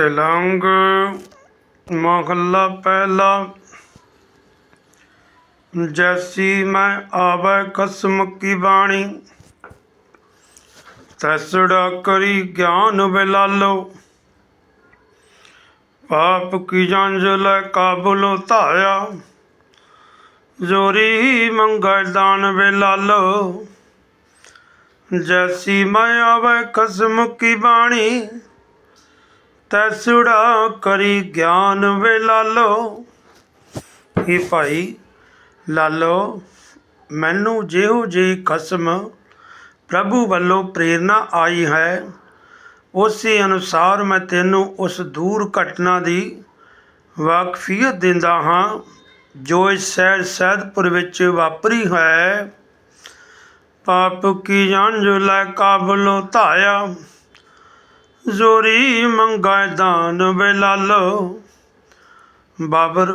ਤਿਲੰਗ ਮਹੱਲਾ ਪਹਿਲਾ। ਜੈਸੀ ਮੈਂ ਆਵੈ ਕਸਮ ਕੀ ਬਾਣੀ। ਤੈਸੜਾ ਕਰੀ ਗਿਆਨ ਬਿਲਾਲੋ। ਪਾਪ ਕੀ ਜੰਜ ਲੈ ਕਾਬੁਲ ਧਾਇਆ ਜੋਰੀ ਮੰਗੈ ਦਾਨ ਬਿਲਾਲੋ। ਜੈਸੀ ਮੈਂ ਆਵੈ ਕਸਮ ਕੀ ਬਾਣੀ। ਤੈਸੜਾ ਕਰੀ ਗਿਆਨ ਵੇ ਲਾਲੋ। ਇਹ ਭਾਈ, ਲਾਲੋ, ਮੈਨੂੰ ਜਿਹੋ ਜਿਹੀ ਕਸਮ ਪ੍ਰਭੂ ਵੱਲੋਂ ਪ੍ਰੇਰਣਾ ਆਈ ਹੈ, ਉਸੇ ਅਨੁਸਾਰ ਮੈਂ ਤੈਨੂੰ ਉਸ ਦੂਰ ਘਟਨਾ ਦੀ ਵਾਕਫੀਅਤ ਦਿੰਦਾ ਹਾਂ, ਜੋ ਇਸ ਸ਼ਹਿਰ ਸੈਦਪੁਰ ਵਿੱਚ ਵਾਪਰੀ ਹੈ। ਪਾਪ ਕੀ ਜੰਜ ਲੈ ਕਾਬਲੋ ਧਾਇਆ। ਜ਼ੋਰੀ ਮੰਗਾਏ ਦਾਨ ਵੇ ਲਾਲੋ। ਬਾਬਰ,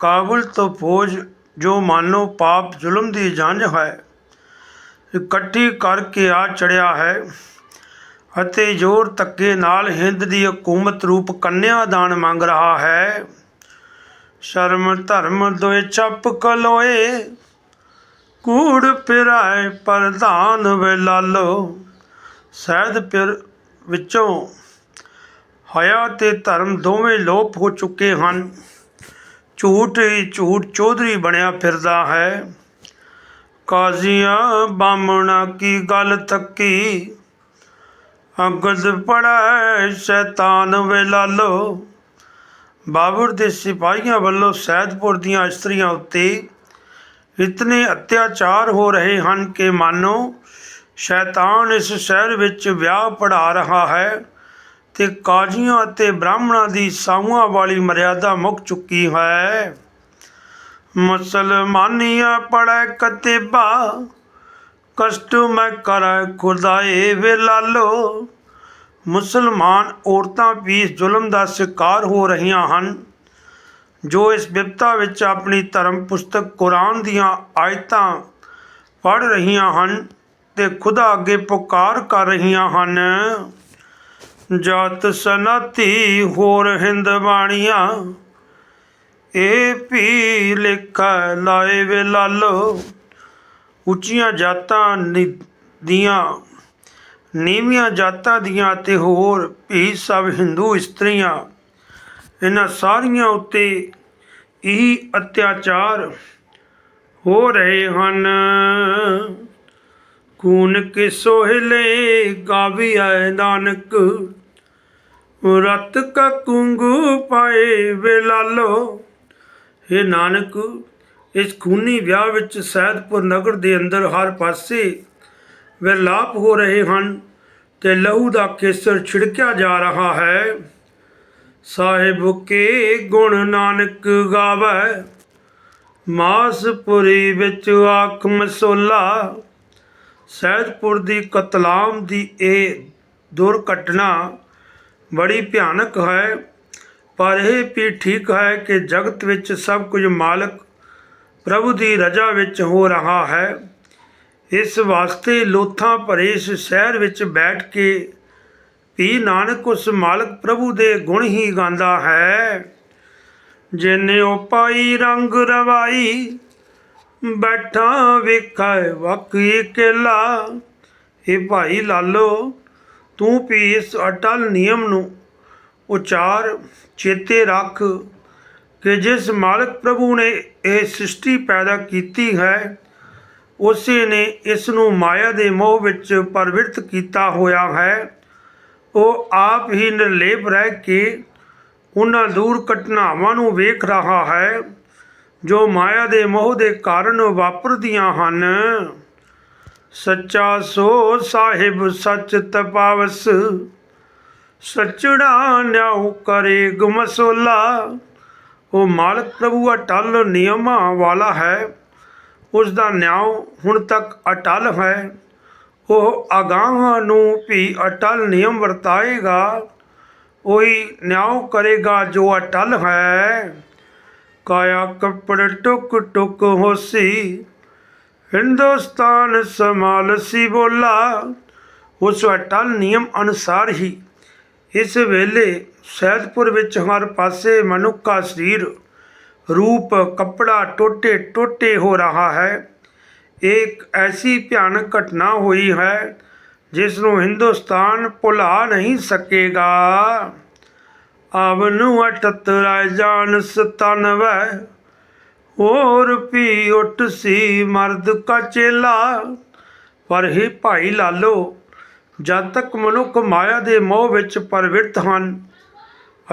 ਕਾਬੁਲ ਤੋਂ ਫੌਜ ਜੋ ਮਾਨੋ ਪਾਪ ਜ਼ੁਲਮ ਦੀ ਜੰਜ ਹੈ, ਇਕੱਠੀ ਕਰਕੇ ਆ ਚੜਿਆ ਹੈ ਅਤੇ ਜ਼ੋਰ ਧੱਕੇ ਨਾਲ ਹਿੰਦ ਦੀ ਹਕੂਮਤ ਰੂਪ ਕੰਨਿਆ ਦਾਨ ਮੰਗ ਰਹਾ ਹੈ। ਸ਼ਰਮ ਧਰਮ ਦੋਏ ਚੱਪ ਕਲੋਏ, ਕੂੜ ਪਿਰਾਏ ਪ੍ਰਧਾਨ ਵੇ ਲਾਲੋ। ਸਹਿਦ ਪਿਰ ਵਿੱਚੋਂ ਹਯਾ ਅਤੇ ਧਰਮ ਦੋਵੇਂ ਲੋਪ ਹੋ ਚੁੱਕੇ ਹਨ। ਝੂਠ ਹੀ ਝੂਠ ਚੌਧਰੀ ਬਣਿਆ ਫਿਰਦਾ ਹੈ। ਕਾਜ਼ੀਆਂ ਬਾਮਣਾ ਕੀ ਗੱਲ ਤੱਕੀ ਅਗਦ ਪੜੈ ਸ਼ੈਤਾਨ ਵੇ ਲਾਲੋ ਬਾਬਰ ਦੇ ਸਿਪਾਹੀਆਂ ਵੱਲੋਂ ਸੈਦਪੁਰ ਦੀਆਂ ਇਸਤਰੀਆਂ ਉੱਤੇ ਇਤਨੇ ਅਤਿਆਚਾਰ ਹੋ ਰਹੇ ਹਨ ਕਿ ਮਾਨੋ ਸ਼ੈਤਾਨ ਇਸ ਸ਼ਹਿਰ ਵਿੱਚ ਵਿਆਹ ਪੜਾ ਰਿਹਾ ਹੈ ਤੇ ਕਾਜ਼ੀਆਂ ਅਤੇ ਬ੍ਰਾਹਮਣਾਂ ਦੀ ਸਾਹੂਆਂ ਵਾਲੀ ਮਰਿਆਦਾ ਮੁੱਕ ਚੁੱਕੀ ਹੈ। ਮੁਸਲਮਾਨੀਆਂ ਪੜੈ ਕਤੇਬਾ, ਕਸ਼ਟ ਮੈਂ ਕਰੈ ਖੁਦਾਏ ਵੇ ਲਾਲੋ। ਮੁਸਲਮਾਨ ਔਰਤਾਂ ਵੀ ਜ਼ੁਲਮ ਦਾ ਸ਼ਿਕਾਰ ਹੋ ਰਹੀਆਂ ਹਨ, ਜੋ ਇਸ ਵਿਪਤਾ ਵਿੱਚ ਆਪਣੀ ਧਰਮ ਪੁਸਤਕ ਕੁਰਾਨ ਦੀਆਂ ਆਇਤਾਂ ਪੜ੍ਹ ਰਹੀਆਂ ਹਨ। ਤੇ ਖੁਦਾ ਅੱਗੇ ਪੁਕਾਰ ਕਰ ਰਹੀਆਂ ਹਨ। ਜਾਤ ਸਨਾਤੀ ਹੋਰ ਹਿੰਦ ਬਾਣੀਆਂ ਇਹ ਵੀ ਲਿਖਾ ਲਾਏ ਵੇ ਲਾਲੋ। ਉੱਚੀਆਂ ਜਾਤਾਂ ਨੀ- ਦੀਆਂ, ਨੀਵੀਆਂ ਜਾਤਾਂ ਦੀਆਂ ਤੇ ਹੋਰ ਵੀ ਸਭ ਹਿੰਦੂ ਇਸਤਰੀਆਂ। ਇਹਨਾਂ ਸਾਰੀਆਂ ਉੱਤੇ ਇਹ ਅਤਿਆਚਾਰ ਹੋ ਰਹੇ ਹਨ। ਕੂਨ ਕੇ ਸੋਹਲੇ ਗਾਵੀਐ ਨਾਨਕ। ਰਤ ਕਾ ਕੁੰਗੂ ਪਾਏ ਵੇ ਲਾਲੋ ਇਹ ਨਾਨਕ, ਇਸ ਖੂਨੀ ਵਿਆਹ ਵਿੱਚ ਸੈਦਪੁਰ ਨਗਰ ਦੇ ਅੰਦਰ ਹਰ ਪਾਸੇ ਵਿਲਾਪ ਹੋ ਰਹੇ ਹਨ ਤੇ ਲਹੂ ਦਾ ਕੇਸਰ ਛਿੜਕਿਆ ਜਾ ਰਿਹਾ ਹੈ। ਸਾਹਿਬ ਕੇ ਗੁਣ ਨਾਨਕ ਗਾਵੇ। ਮਾਸਪੁਰੀ ਵਿੱਚ ਆਖ ਮਸੋਲਾ ਸੈਦਪੁਰ ਦੀ ਕਤਲਾਮ ਦੀ ਇਹ ਦੁਰਘਟਨਾ ਬੜੀ ਭਿਆਨਕ ਹੈ, ਪਰ ਇਹ ਵੀ ਠੀਕ ਹੈ ਕਿ ਜਗਤ ਵਿੱਚ ਸਭ ਕੁਝ ਮਾਲਕ ਪ੍ਰਭੂ ਦੀ ਰਜ਼ਾ ਵਿੱਚ ਹੋ ਰਿਹਾ ਹੈ। ਇਸ ਵਾਸਤੇ ਲੋਥਾਂ ਭਰੇ ਇਸ ਸ਼ਹਿਰ ਵਿੱਚ ਬੈਠ ਕੇ ਵੀ ਨਾਨਕ ਉਸ ਮਾਲਕ ਪ੍ਰਭੂ ਦੇ ਗੁਣ ਹੀ ਗਾਉਂਦਾ ਹੈ। ਜਿਨੇ ਉਹ ਪਾਈ ਰੰਗ ਰਵਾਈ ਬੈਠਾ ਵੇਖੈ ਵਕੀ ਕਿਲਾ ਇਹ ਭਾਈ ਲਾਲੋ, ਤੂੰ ਵੀ ਇਸ ਅਟਲ ਨਿਯਮ ਨੂੰ ਉਚਾਰ ਚੇਤੇ ਰੱਖ ਕਿ ਜਿਸ ਮਾਲਕ ਪ੍ਰਭੂ ਨੇ ਇਹ ਸ੍ਰਿਸ਼ਟੀ ਪੈਦਾ ਕੀਤੀ ਹੈ, ਉਸੇ ਨੇ ਇਸ ਨੂੰ ਮਾਇਆ ਦੇ ਮੋਹ ਵਿੱਚ ਪਰਵਿਰਤ ਕੀਤਾ ਹੋਇਆ ਹੈ। ਉਹ ਆਪ ਹੀ ਨਿਰਲੇਪ ਰਹਿ ਕੇ ਉਹਨਾਂ ਦੂਰ ਘਟਨਾਵਾਂ ਨੂੰ ਵੇਖ ਰਿਹਾ ਹੈ। ਜੋ ਮਾਇਆ ਦੇ ਮੋਹ ਦੇ ਕਾਰਨ ਵਾਪਰਦੀਆਂ ਹਨ। ਸੱਚਾ ਸੋ ਸਾਹਿਬ ਸੱਚ ਤਪਾਵਸ, ਸਚੜਾ ਨਿਆਉ ਕਰੇ ਗੁਮਸੋਲਾ। ਉਹ ਮਾਲਕ ਪ੍ਰਭੂ ਅਟਲ ਨਿਯਮਾਂ ਵਾਲਾ ਹੈ ਉਸ ਦਾ ਨਿਆਉ ਹੁਣ ਤੱਕ ਅਟਲ ਹੈ। ਉਹ ਅਗਾਹਾਂ ਨੂੰ ਵੀ ਅਟਲ ਨਿਯਮ ਵਰਤਾਏਗਾ, ਉਹੀ ਨਿਆਉ ਕਰੇਗਾ ਜੋ ਅਟਲ ਹੈ। ਕਾਇਆ ਕੱਪੜ ਟੁਕ ਟੁਕ ਹੋਸੀ। ਹਿੰਦੁਸਤਾਨ ਸਮਾਲਸੀ ਬੋਲਾ। ਉਸ ਅਟਲ ਨਿਯਮ ਅਨੁਸਾਰ ਹੀ। ਇਸ ਵੇਲੇ ਸੈਦਪੁਰ ਵਿੱਚ ਹਰ ਪਾਸੇ ਮਨੁੱਖਾ ਸਰੀਰ ਰੂਪ ਕੱਪੜਾ ਟੋਟੇ ਟੋਟੇ ਹੋ ਰਹਾ ਹੈ। ਇੱਕ ਐਸੀ ਭਿਆਨਕ ਘਟਨਾ ਹੋਈ ਹੈ ਜਿਸ ਨੂੰ ਹਿੰਦੁਸਤਾਨ ਭੁਲਾ ਨਹੀਂ ਸਕੇਗਾ। ਅਵਨੂ 78 ਜਾਨ 97 ਹੋਰ ਵੀ ਉੱਠ ਸੀ ਮਰਦ ਕਾ ਚੇਲਾ। ਪਰ ਇਹ ਭਾਈ ਲਾਲੋ, ਜਦ ਤੱਕ ਮਨੁੱਖ ਮਾਇਆ ਦੇ ਮੋਹ ਵਿੱਚ ਪਰਵਿਰਤ ਹਨ,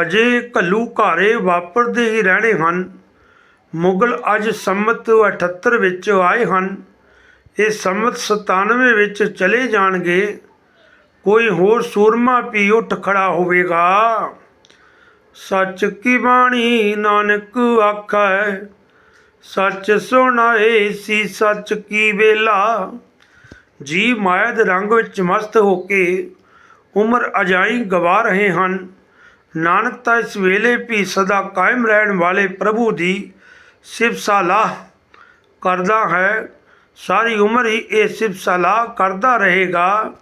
ਅਜੇ ਘੱਲੂ ਘਾਰੇ ਵਾਪਰਦੇ ਹੀ ਰਹਿਣੇ ਹਨ। ਮੁਗਲ ਅੱਜ ਸੰਮਤ 78 ਵਿੱਚ ਆਏ ਹਨ। ਇਹ ਸੰਮਤ 97 ਵਿੱਚ ਚਲੇ ਜਾਣਗੇ। ਕੋਈ ਹੋਰ ਸੂਰਮਾ ਵੀ ਉੱਠ ਖੜਾ ਹੋਵੇਗਾ। ਸੱਚ ਕੀ ਬਾਣੀ ਨਾਨਕ ਆਖੈ? ਸੱਚ ਸੁਣਾਏ ਸੀ ਸੱਚ ਕੀ ਵੇਲਾ? ਜੀ ਮਾਇਆ ਦੇ ਰੰਗ ਵਿੱਚ ਮਸਤ ਹੋ ਕੇ ਉਮਰ ਅਜਾਈ ਗਵਾ ਰਹੇ ਹਨ। ਨਾਨਕ ਤਾਂ ਇਸ ਵੇਲੇ ਵੀ ਸਦਾ ਕਾਇਮ ਰਹਿਣ ਵਾਲੇ ਪ੍ਰਭੂ ਦੀ ਸਿਫਤ ਸਲਾਹ ਕਰਦਾ ਹੈ। ਸਾਰੀ ਉਮਰ ਹੀ ਇਹ ਸਿਫਤ ਸਲਾਹ ਕਰਦਾ ਰਹੇਗਾ,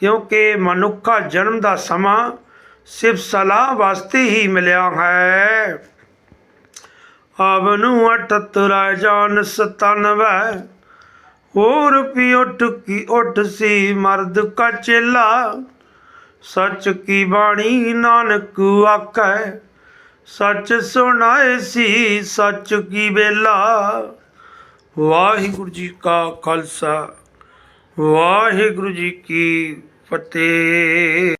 ਕਿਉਂਕਿ ਮਨੁੱਖਾ ਜਨਮ ਦਾ ਸਮਾਂ ਸਿਫਤ ਸਲਾਹ ਵਾਸਤੇ ਹੀ ਮਿਲਿਆ ਹੈ। ਅਵਨੂ 78 ਜਾਨ 97 ਹੋਰ ਵੀ ਉੱਠ ਕੀ ਉੱਠ ਸੀ ਮਰਦ ਕਾ ਚੇਲਾ। ਸੱਚ ਕੀ ਬਾਣੀ ਨਾਨਕ ਆਖੈ, ਸੱਚ ਸੁਣਾਏ ਸੀ ਸੱਚ ਕੀ ਵੇਲਾ। ਵਾਹਿਗੁਰੂ ਜੀ ਕਾ ਖਾਲਸਾ, ਵਾਹਿਗੁਰੂ ਜੀ ਕੀ ਫਤਿਹ।